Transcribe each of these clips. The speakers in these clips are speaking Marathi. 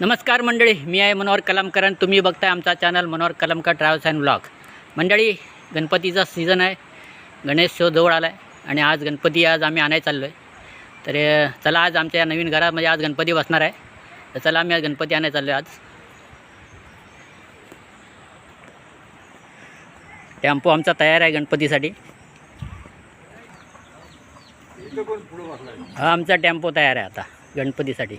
नमस्कार मंडळी मी आहे मनोहर कलामकर तुम्ही बघताय आमचा channel Manohar Kalamkar travels and blog मंडळी गणपतीचा सीझन आहे. गणेश शो जवळ आला आहे आणि आज गणपती आज आम्ही आणायला चाललो आहे तर चला आज आमच्या या नवीन घरामध्ये आज गणपती बसणार आहे. तर चला आम्ही आज गणपती आणायला चाललो आहे आज. टेम्पो आमचा तयार आहे गणपतीसाठी. हा आमचा टेम्पो तयार आहे आता गणपतीसाठी.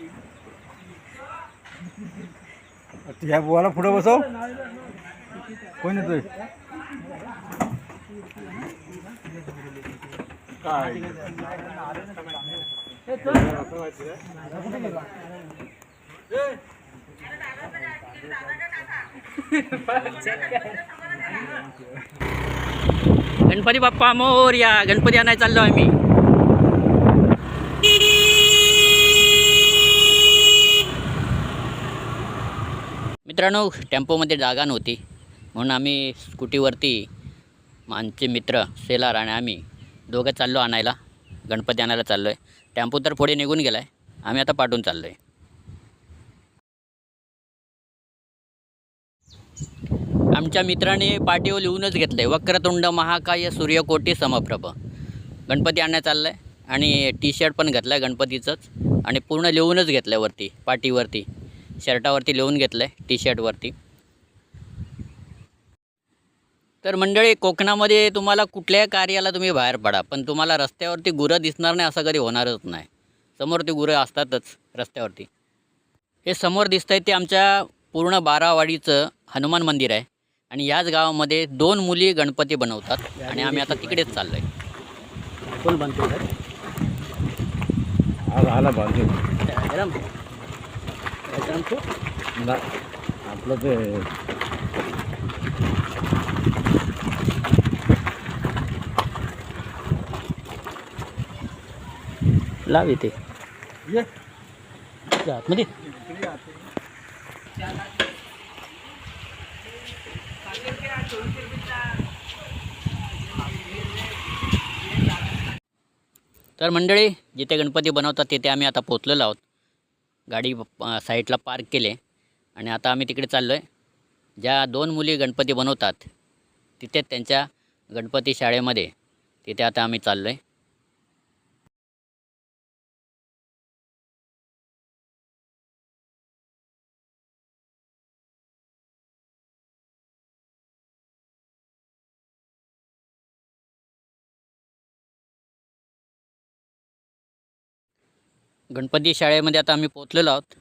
ह्या बुवाला पुढं बसव. कोण येतोय? गणपती बाप्पा मोरया गणपती आणायला चाललो आहे मित्रांनो टेम्पोमध्ये जागा नव्हती. म्हणून आम्ही स्कूटीवरती आमचे मित्र सेलार आणि आम्ही दोघं चाललो आणायला. गणपती आणायला चाललो आहे टेम्पो तर पुढे निघून गेला आहे आम्ही आता पाठवून चाललो आहे आमच्या मित्राने पाठीवर लिहूनच घेतलं आहे वक्रतुंड महाकाय सूर्यकोटी समप्रभ. गणपती आणायला चाललं आहे आणि टी शर्ट पण घेतलं आहे गणपतीचंच. आणि पूर्ण लिहूनच घेतलं आहे वरती पाठीवरती शर्टावरती लिहून घेतलं आहे टी शर्टवरती तर मंडळी कोकणामध्ये तुम्हाला कुठल्याही कार्याला तुम्ही बाहेर पडा पण तुम्हाला रस्त्यावरती गुरं दिसणार नाही असं कधी होणारच नाही. समोर ती गुरं असतातच रस्त्यावरती. हे समोर दिसतं आहे ते आमच्या पूर्ण बारावाडीचं हनुमान मंदिर आहे. आणि याच गावामध्ये दोन मुली गणपती बनवतात आणि आम्ही आता तिकडेच चाललो आहे कोण बनतो आपलं ते लाव इथे आतमध्ये तर मंडळी जिथे गणपती बनवतात तिथे आम्ही आता पोचलेलो आहोत. गाडी साईटला साईडला पार्क केले आणि आता आम्ही तिकडे चाललो आहे ज्या दोन मुली गणपती बनवतात तिथे त्यांच्या गणपती शाळेमध्ये तिथे आता आम्ही चाललो आहे गणपती शाळेमध्ये आता आम्ही पोचलेलो आहोत.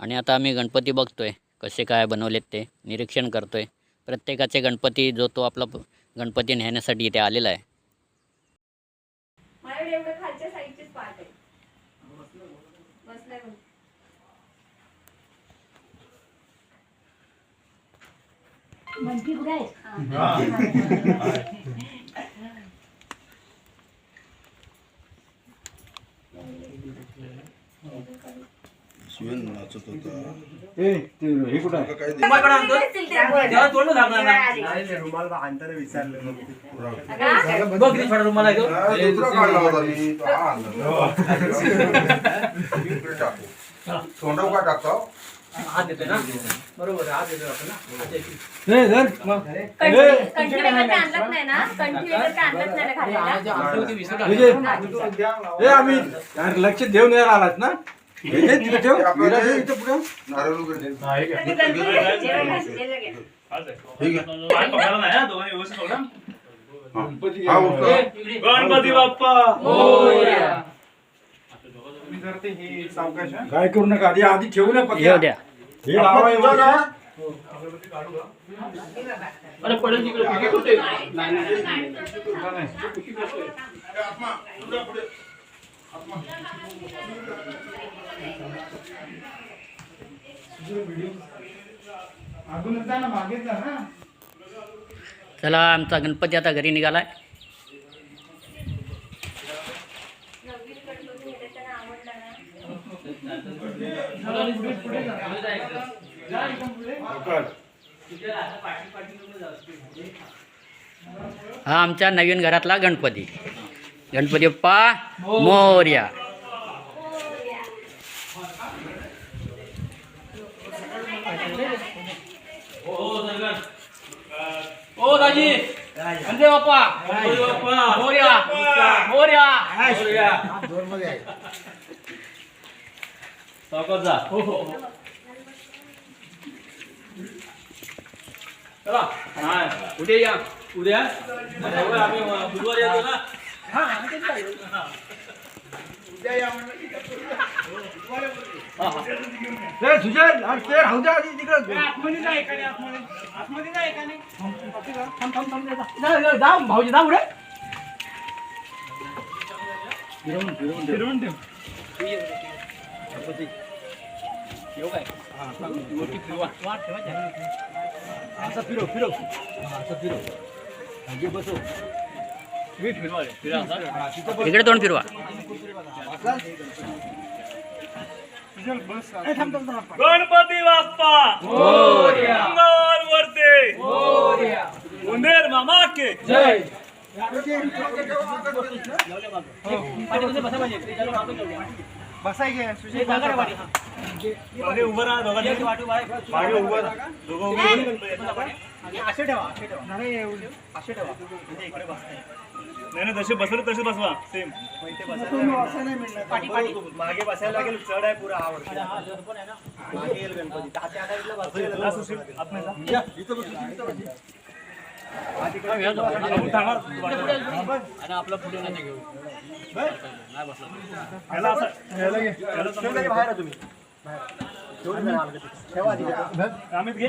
आणि आता आम्ही गणपती बघतोय कसे काय बनवलेत ते निरीक्षण करतोय. प्रत्येकाचे गणपती जो तो आपला गणपती नेण्यासाठी इथे आलेला आहे. आहे शिवन नाचत होता. हे कुठं आहे? काय असतील ते. वर. दुसरा काढला होता मी. तो हा आणला. इकडे टाकू. तोंडावर काय टाकतो? ए धर. मग. कंठी कंठी वगैरे काय आणलंच नाही ना? कंठी वगैरे काय आणलंच नाही ना घालायला विजय. ए आम्ही यार लक्ष देऊन यायला आलात ना? हे गणपती हा बाप्पा. काय करू नका आधी आधी ठेवू ना पक्ष येऊ द्या. हे लावा हे. ना? अरे पडेल तिकडे कुठे? चला आमचा गणपती आता घरी निघालाय. हा आमच्या नवीन घरातला गणपती. गणपती बाप्पा मोर्या. हो, हो, ओ हो, दाजी. गणपती बाप्पा. मोर्या. मोर्या. जा. चला. उद्या या? उद्या आम्ही बुधवार येतो ना. ते सुजय आणि ते राहू द्या आधी तिकडं. भाऊजी जा पुढे. असं फिरव फिरव. हा, असं फिरव. मागे बसव. इकडे तोंड फिरवा. गणपती बाप्पा. मंगल वरते. उंदेर मामा के. जय. मागे उभं राहा दोघांनी. मागे उभं राहा. दोघं उभे नाही नाही जसे बसले तसे बसवा. सेम मागे बसायला लागेल. चढ आहे पुरा हा वर्ष. मागे येईल गणपती. दहा ते अकराला बसायला या, इथं बसू, इथं बसू. याला असं याला घे. याला ठेवलं समोर की बाहेर आहे तुम्ही. तिथे. घे.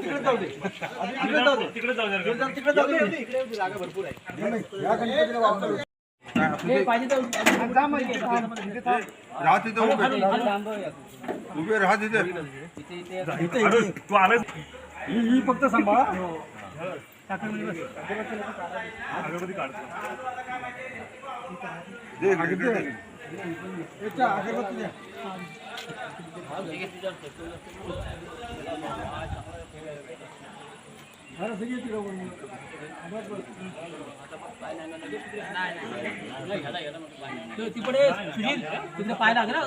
तिकडे जाऊ दे. अजून तिकडे जाऊ दे. तिकडे जाऊ जरा. जरा तिकडे दे. इकडे होती, जागा भरपूर आहे. नाही, नाही, या गणपतीला वापरू. राहा. तिथे उभे. उभे राहा तिथे. इथं इथं तू आलं. ही ही फक्त सांभाळा. अगरबत्ती काढतो अगरबत्ती द्या. सगळी तिकडे वळून. तिकडे पाय लागला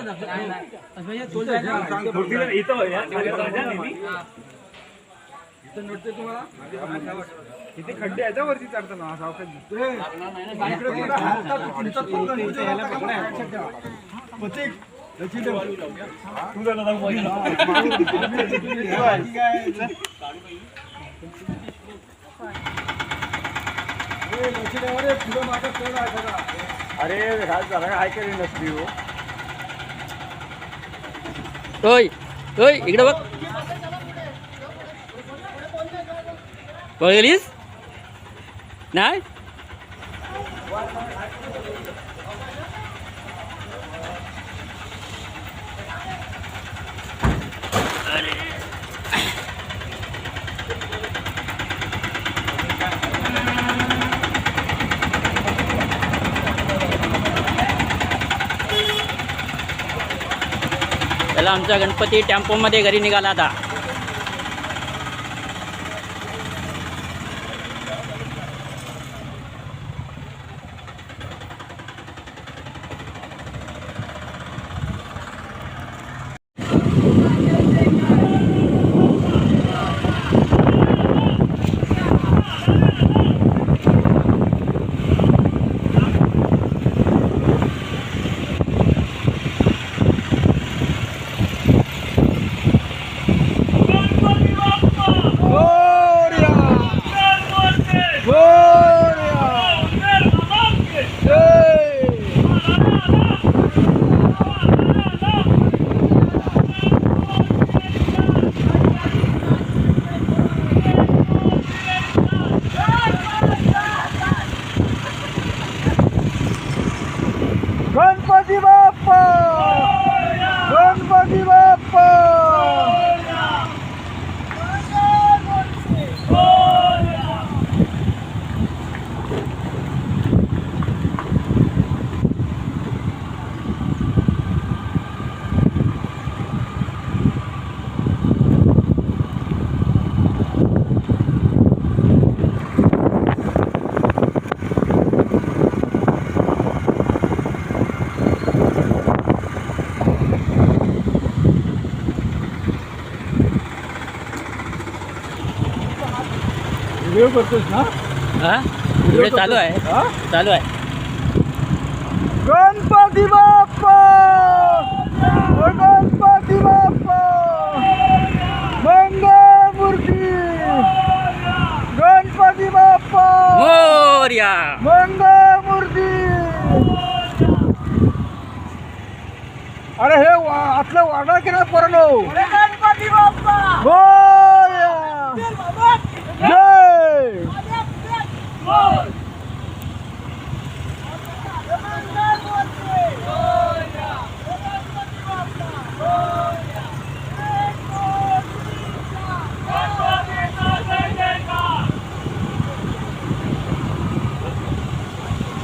इथे खड्डे आहेत वरती चढताना असा सावकाश दिसतोय. इकडे अरे राज जरा काय करी नसती हो ओय ओय इकडे बघ बघलीस नाही? त्याला आमचा गणपती टेम्पोमध्ये घरी निघाला आता. व्हिडिओ करतोस ना? हा? व्हिडिओ चालू आहे. हा? चालू आहे. गणपती बाप्पा! ओ गणपती बाप्पा! मंगळमूर्ती! गणपती बाप्पा! मोर्या! मंगळमूर्ती! अरे हे वा- आतलं वाडा की नाही पोरांनो गणपती बाप्पा! जय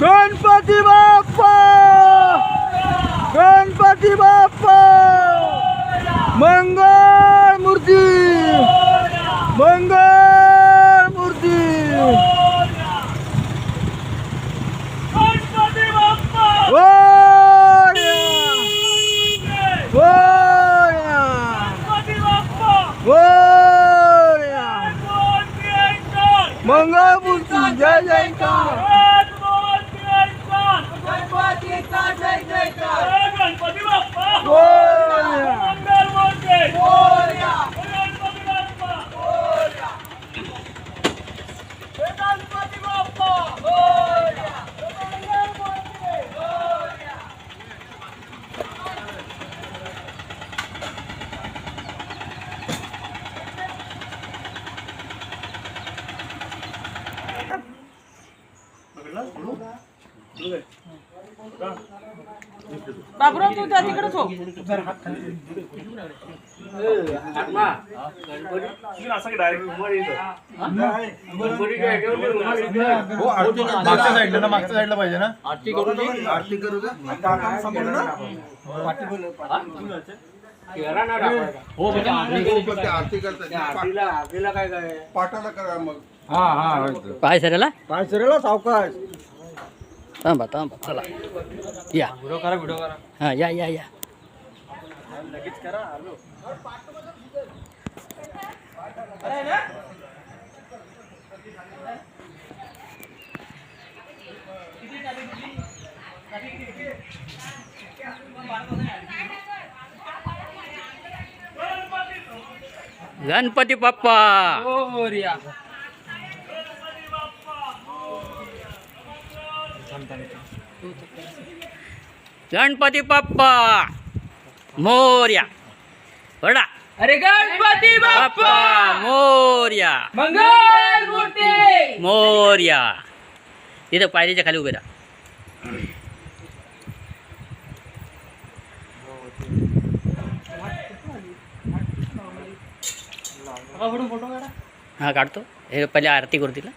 गणपती बाप्पा! गणपती बाप्पा! मंग हो. मागच्या साईडला ना. मागच्या साईडला पाहिजे ना? आरती करू दे हो? ते आरती करतात पाठाला करा मग. हा हा पाय सरेला काय सरेला सावकाश. थांबा थांबा चला. या. व्हिडिओ करा व्हिडिओ करा. हा या या या. गणपती बाप्पा. मोर्या गणपती बाप्पा. मोर्या. बडा अरे गणपती बाप्पा! मोर्या. मंगल मूर्ती! मोर्या. तिथं पायरीच्या खाली उभे राहा. हा काढतो. हे पहिले आरती करू तिला.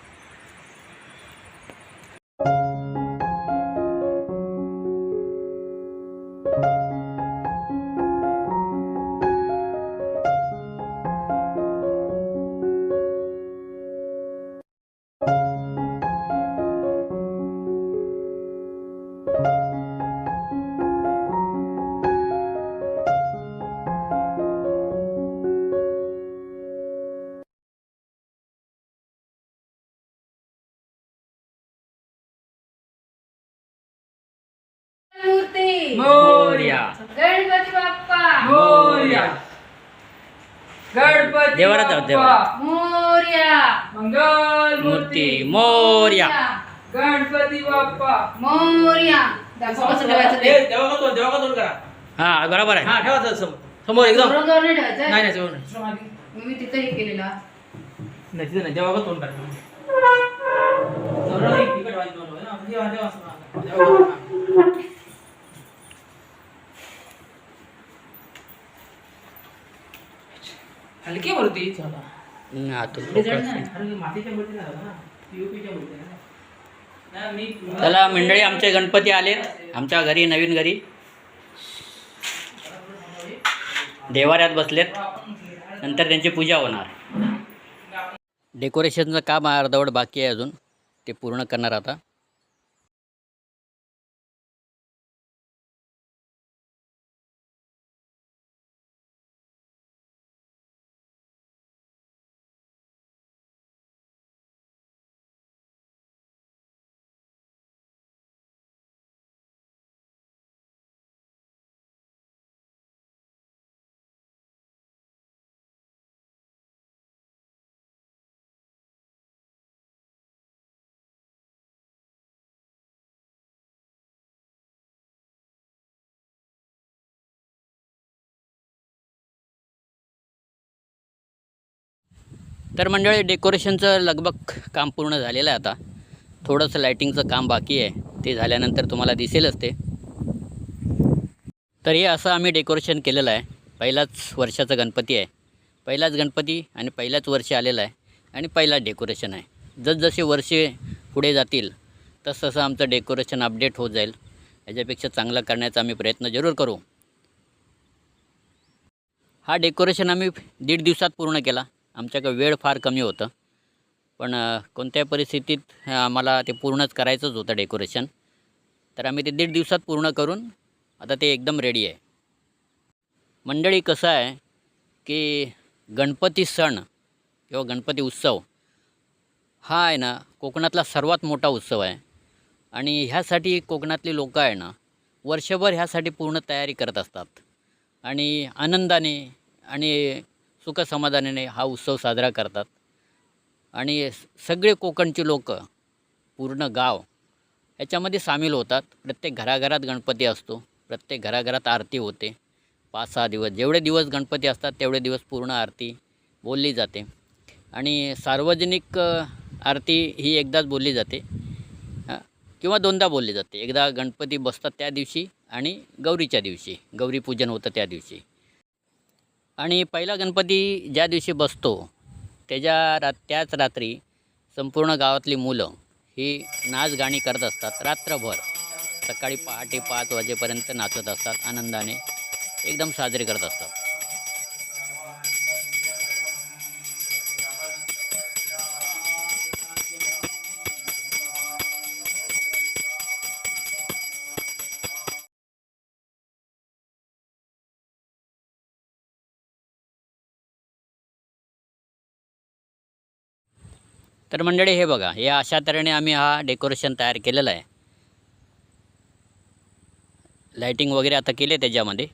मूर्ती. मोर्या. गणपती बाप्पा. मोर्या. गणपती जाऊ, बाप्पा. देवारात. मोर्या. मंगल मूर्ती. मोर्या. गणपती बाप्पा. मोर्या. दाखव कसं ठेवायचं ते करा. हा बरोबर आहे. हा ठेवा समोर समोर एकदम. जोरात जोरात नाही ठेवायचं? नाही नाही समोर नाही. मग मी तिथं हे केलेला. नाही तिथे नाही. देवा का तोंड करा. हा, देवा देवा समोर का तोंड. हलकी मूर्ती चला हम्म, आतून एवढी जड focus. नाही. अरे, मातीच्या मूर्ती नाही ना पीओपीच्या मूर्ती आहे ना. नाही, मी चला मंडळी आमचे गणपती आलेत. आमच्या घरी नवीन घरी. देवाऱ्यात बसलेत. नंतर त्यांची पूजा होणार. डेकोरेशनचं काम अर्धवट बाकी आहे अजून. ते पूर्ण करणार आता. तर मंडळी डेकोरेशनचं लगभग काम पूर्ण झालेलं आहे आता. थोडंसं लायटिंगचं काम बाकी आहे. ते झाल्यानंतर तुम्हाला दिसेलच ते. तर हे असं आम्ही डेकोरेशन केलेलं आहे. पहिलाच वर्षाचा गणपती आहे. पहिलाच गणपती आणि पहिल्याच वर्षी आलेला आहे. आणि पहिलाच डेकोरेशन आहे. जसजसे वर्षे पुढे जातील तसतसं आमचं डेकोरेशन अपडेट होत जाईल. याच्यापेक्षा चांगलं करण्याचा आम्ही प्रयत्न जरूर करू. हा डेकोरेशन आम्ही दीड दिवसात पूर्ण केला. आमच्याकडे वेळ फार कमी होतं. पण कोणत्या कोणत्याही परिस्थितीत आम्हाला ते पूर्णच करायचंच होतं डेकोरेशन. तर आम्ही ते दीड दिवसात पूर्ण करून आता ते एकदम रेडी आहे. मंडळी कसं आहे की गणपती सण किंवा गणपती उत्सव हा आहे ना कोकणातला सर्वात मोठा उत्सव आहे. आणि ह्यासाठी कोकणातली लोकं आहे ना वर्षभर ह्यासाठी पूर्ण तयारी करत असतात. आणि आनंदाने आणि सुखसमाधानाने हा उत्सव साजरा करतात. आणि सगळे कोकणची लोक पूर्ण गाव याच्यामध्ये सामील होतात. प्रत्येक घराघरात गणपती असतो. प्रत्येक घराघरात आरती होते. पाच सहा दिवस जेवढे दिवस गणपती असतात तेवढे दिवस पूर्ण आरती बोलली जाते. आणि सार्वजनिक आरती ही एकदाच बोलली जाते. किंवा दोनदा बोलली जाते. एकदा गणपती बसतात त्या दिवशी आणि गौरीच्या दिवशी. गौरीपूजन होतं त्या दिवशी. आणि पहिला गणपती ज्या दिवशी बसतो त्याच्या रा त्याच रात्री संपूर्ण गावातली मुलं ही नाच गाणी करत असतात रात्रभर. सकाळी पहाटे पाच वाजेपर्यंत नाचत असतात आनंदाने एकदम साजरे करत असतात. तर मंडळी हे बघा हे अशा तऱ्हेने आम्ही हा डेकोरेशन तयार केलेला आहे. लाईटिंग वगैरे आता केले त्याच्यामध्ये.